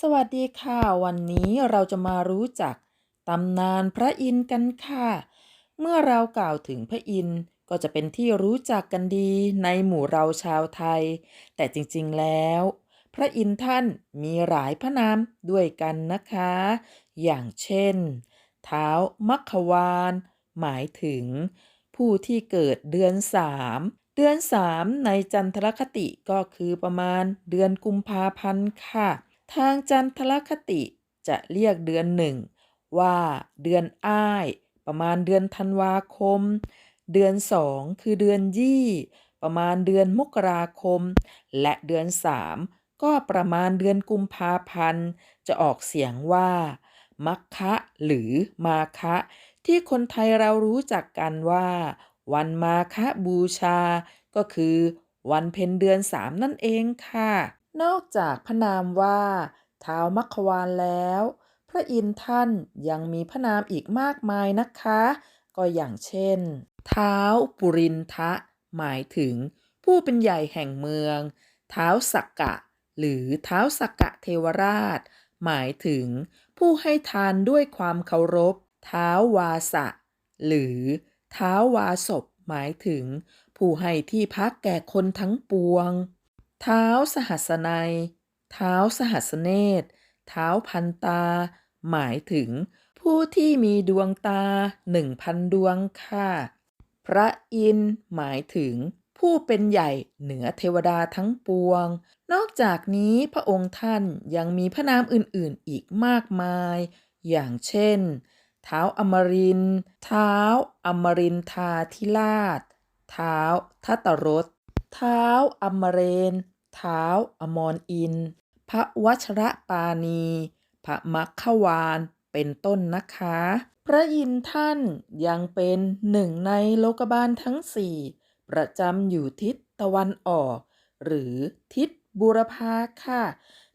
สวัสดีค่ะ วันนี้เราจะมารู้จักตำนานพระอินทร์กันค่ะ เมื่อเรากล่าวถึงพระอินทร์ก็จะเป็นที่รู้จักกันดีในหมู่เราชาวไทย แต่จริงๆแล้ว พระอินทร์ท่านมีหลายพระนามด้วยกันนะคะ อย่างเช่น เท้ามัคควาน หมายถึง ผู้ที่เกิดเดือนสามเดือนสามในจันทรคติก็คือประมาณเดือนกุมภาพันธ์ค่ะ ทางจันทรคติจะเรียกเดือนหนึ่งว่าเดือนอ้าย ประมาณเดือนธันวาคม เดือนสองคือเดือนยี่ ประมาณเดือนมกราคม และเดือนสามก็ประมาณเดือนกุมภาพันธ์ จะออกเสียงว่ามัคคะหรือมาคะ ที่คนไทยเรารู้จักกันว่า วันมาฆบูชา ก็คือ วันเพ็ญเดือนสามนั่นเองค่ะ นอกจากพระนามว่าเท้ามัคควานแล้ว พระอินทร์ท่านยังมีพระนามอีกมากมายนะคะ ก็อย่างเช่น เท้าปุรินทะ หมายถึง ผู้เป็นใหญ่แห่งเมือง เท้าสักกะ หรือเท้าสักกะเทวราช หมายถึง ผู้ให้ทานด้วยความเคารพ เท้าวาสะ หรือเท้าวาสบหมายถึง ผู้ให้ที่พักแก่คนทั้งปวง เท้าสหัสนัย เท้าสหัสเนตรเท้าพันตา หมายถึง ผู้ที่มีดวงตาหนึ่งพันดวงค่ะ พระอินหมายถึง ผู้เป็นใหญ่เหนือเทวดาทั้งปวง นอกจากนี้พระองค์ท่านยังมีพระนามอื่นๆอีกมากมาย อย่างเช่น เท้าอมริน เท้าอมรินทาธิราช เท้าทัตตรส เท้าวอมเรนเท้าวอมรอิน พระวัชระปาณี พระมัคควานเป็นต้นนะคะ พระอินท่านยังเป็นหนึ่งในโลกบาลทั้งสี่ประจำอยู่ทิศตะวันออก หรือทิศบูรพาค่ะ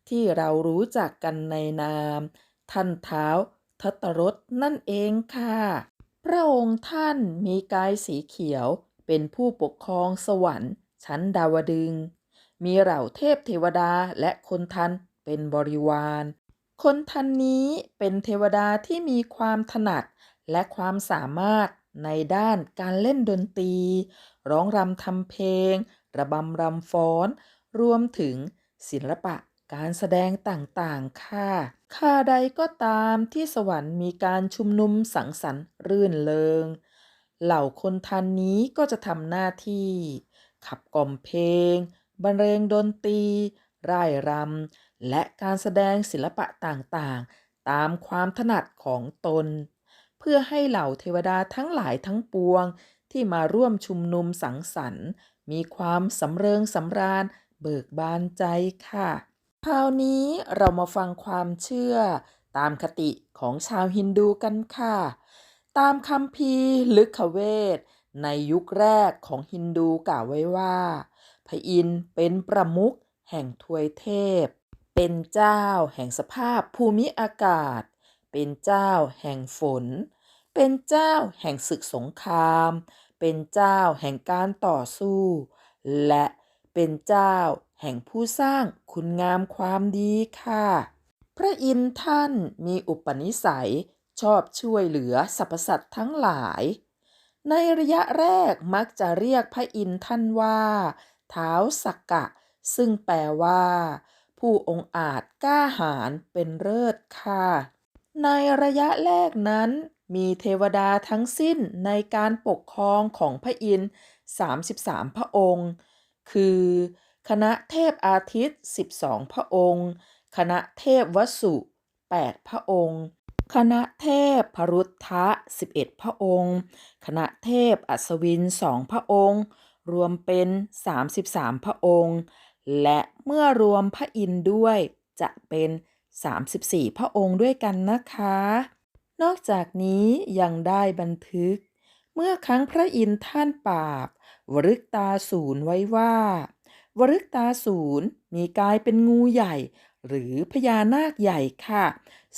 ที่เรารู้จักกันในนาม ท่านเท้าทัตรสนั่นเองค่ะ พระองค์ท่านมีกายสีเขียวเป็นผู้ปกครองสวรรค์ ชั้นดาวดึง มีเหล่าเทพเทวดาและคนทันเป็นบริวาร คนทันนี้เป็นเทวดาที่มีความถนัดและความสามารถในด้านการเล่นดนตรี ร้องรำทำเพลง ระบำรำฟ้อน รวมถึงศิลปะการแสดงต่างๆ ค่ะ ค่าใดก็ตามที่สวรรค์มีการชุมนุมสังสรรค์รื่นเริง เหล่าคนทันนี้ก็จะทำหน้าที่ ขับกล่อมเพลง บรรเลงดนตรี ร่ายรำ และการแสดงศิลปะต่างๆ ตามความถนัดของตน เพื่อให้เหล่าเทวดาทั้งหลายทั้งปวง ที่มาร่วมชุมนุมสังสรรค์ มีความสำเริงสำราญ เบิกบานใจค่ะ คราวนี้เรามาฟังความเชื่อ ตามคติของชาวฮินดูกันค่ะ ตามคัมภีลึกขเวท ในยุคแรกของฮินดูกล่าวไว้ว่า พระอินทร์เป็นประมุขแห่งทวยเทพ เป็นเจ้าแห่งสภาพภูมิอากาศ เป็นเจ้าแห่งฝน เป็นเจ้าแห่งศึกสงคราม เป็นเจ้าแห่งการต่อสู้ และเป็นเจ้าแห่งผู้สร้างคุณงามความดีค่ะ พระอินทร์ท่านมีอุปนิสัยชอบช่วยเหลือสรรพสัตว์ทั้งหลาย ในระยะแรกมักจะเรียกพระอินทร์ท่านว่าเท้าสักกะ ซึ่งแปลว่า ผู้องอาจกล้าหาญเป็นเลิศค่ะ ในระยะแรกนั้น มีเทวดาทั้งสิ้นในการปกครองของพระอินทร์33 พระองค์ คือ คณะเทพอาทิตย์ 12 พระองค์ คณะเทพวสุ 8 พระองค์ คณะเทพพรุทธะ11 พระองค์ คณะเทพอัศวินสองพระองค์ รวมเป็น 33 พระองค์ และเมื่อรวมพระอินทร์ด้วยจะเป็น 34 พระองค์ด้วยกันนะคะ นอกจากนี้ยังได้บันทึก เมื่อครั้งพระอินทร์ท่านปราบ วรึกตาศูนย์ไว้ว่า วรึกตาศูนย์มีกายเป็นงูใหญ่ หรือพญานาคใหญ่ค่ะ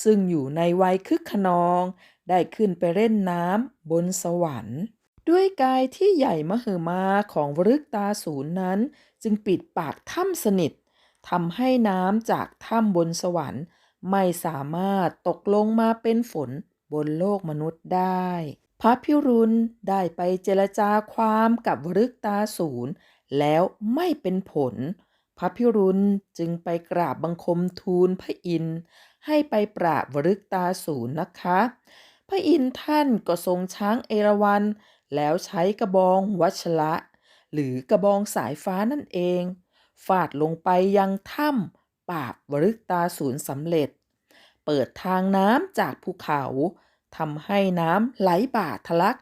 ซึ่งอยู่ในวัยคึกขนอง ได้ขึ้นไปเล่นน้ำบนสวรรค์ ด้วยกายที่ใหญ่มหึมาของวรึกตาศูนย์นั้น จึงปิดปากถ้ำสนิททำให้น้ำจากถ้ำบนสวรรค์ ไม่สามารถตกลงมาเป็นฝนบนโลกมนุษย์ได้ พระพิรุณได้ไปเจรจาความกับวรึกตาศูนย์แล้วไม่เป็นผล พระพิรุณจึงไปกราบบังคมทูลพระอินทร์ ให้ไปปราบวรึกตาศูนนะคะ พระอินทร์ท่านก็ทรงช้างเอราวัณแล้วใช้กระบองวัชระหรือกระบองสายฟ้านั่นเอง ฟาดลงไปยังถ้ำปราบวรึกตาศูนสำเร็จ เปิดทางน้ำจากภูเขาทำให้น้ำไหลบ่าทะลัก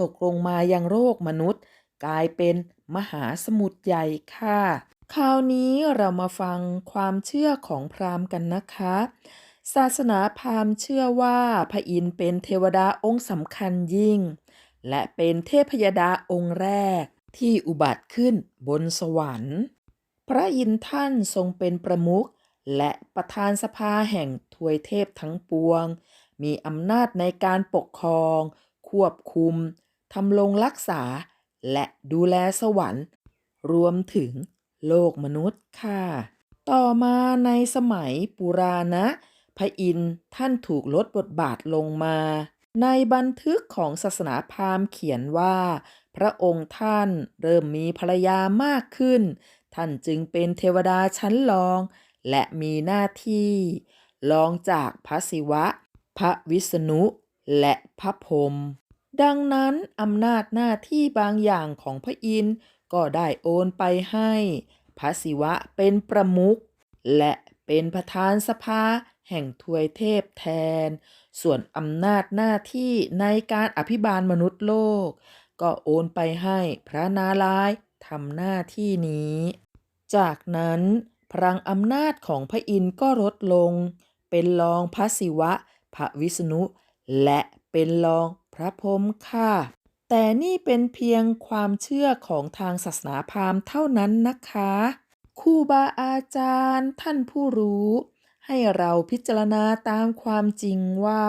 ตกลงมายังโลกมนุษย์ กลายเป็นมหาสมุทรใหญ่ค่ะ คราวนี้เรามาฟังความเชื่อของพราหมณ์กันนะคะ ศาสนาพราหมณ์เชื่อว่าพระอินทร์เป็นเทวดาองค์สำคัญยิ่ง และเป็นเทพยดาองค์แรกที่อุบัติขึ้นบนสวรรค์ พระอินทร์ท่านทรงเป็นประมุขและประธานสภาแห่งทวยเทพทั้งปวง มีอำนาจในการปกครอง ควบคุมทำรงรักษา และดูแลสวรรค์ รวมถึงโลกมนุษย์ค่ะ ต่อมาในสมัยปุราณะ พระอินทร์ท่านถูกลดบทบาทลงมา ในบันทึกของศาสนาพราหมณ์เขียนว่า พระองค์ท่านเริ่มมีภรรยามากขึ้น ท่านจึงเป็นเทวดาชั้นรอง และมีหน้าที่รองจากพระศิวะ พระวิษณุ และพระพรหมดังนั้นอำนาจหน้าที่บางอย่างของพระอินทร์ก็ได้โอนไปให้ พระศิวะเป็นประมุขและเป็นประธานสภา แห่งทวยเทพแทน ส่วนอำนาจหน้าที่ในการอภิบาลมนุษย์โลก ก็โอนไปให้พระนารายณ์ทำหน้าที่นี้ จากนั้นพลังอำนาจของพระอินทร์ก็ลดลง เป็นรองพระศิวะ พระวิษณุ และเป็นรองพระพรหมค่ะ แต่นี่เป็นเพียงความเชื่อของทางศาสนาพราหมณ์เท่านั้นนะคะครูบาอาจารย์ท่านผู้รู้ ให้เราพิจารณาตามความจริงว่า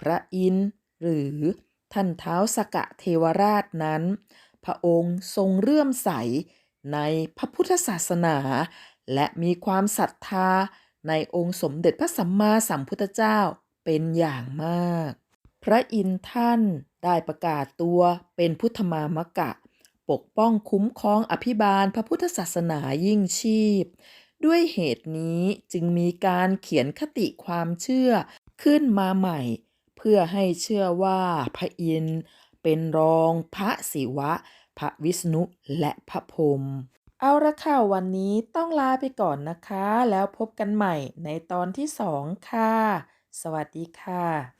พระอินทร์หรือท่านเท้าสกะเทวราชนั้น พระองค์ทรงเลื่อมใสในพระพุทธศาสนา และมีความศรัทธาในองค์สมเด็จพระสัมมาสัมพุทธเจ้าเป็นอย่างมาก พระอินทร์ท่านได้ประกาศตัวเป็นพุทธมามกะ ปกป้องคุ้มครองอภิบาลพระพุทธศาสนายิ่งชีพ ด้วยเหตุนี้จึงมีการเขียนคติความเชื่อขึ้นมาใหม่ เพื่อให้เชื่อว่าพระอินทร์เป็นรองพระศิวะ พระวิษณุและพระพรหมเอาละค่ะวันนี้ต้องลาไปก่อนนะคะ แล้วพบกันใหม่ในตอนที่สองค่ะ สวัสดีค่ะ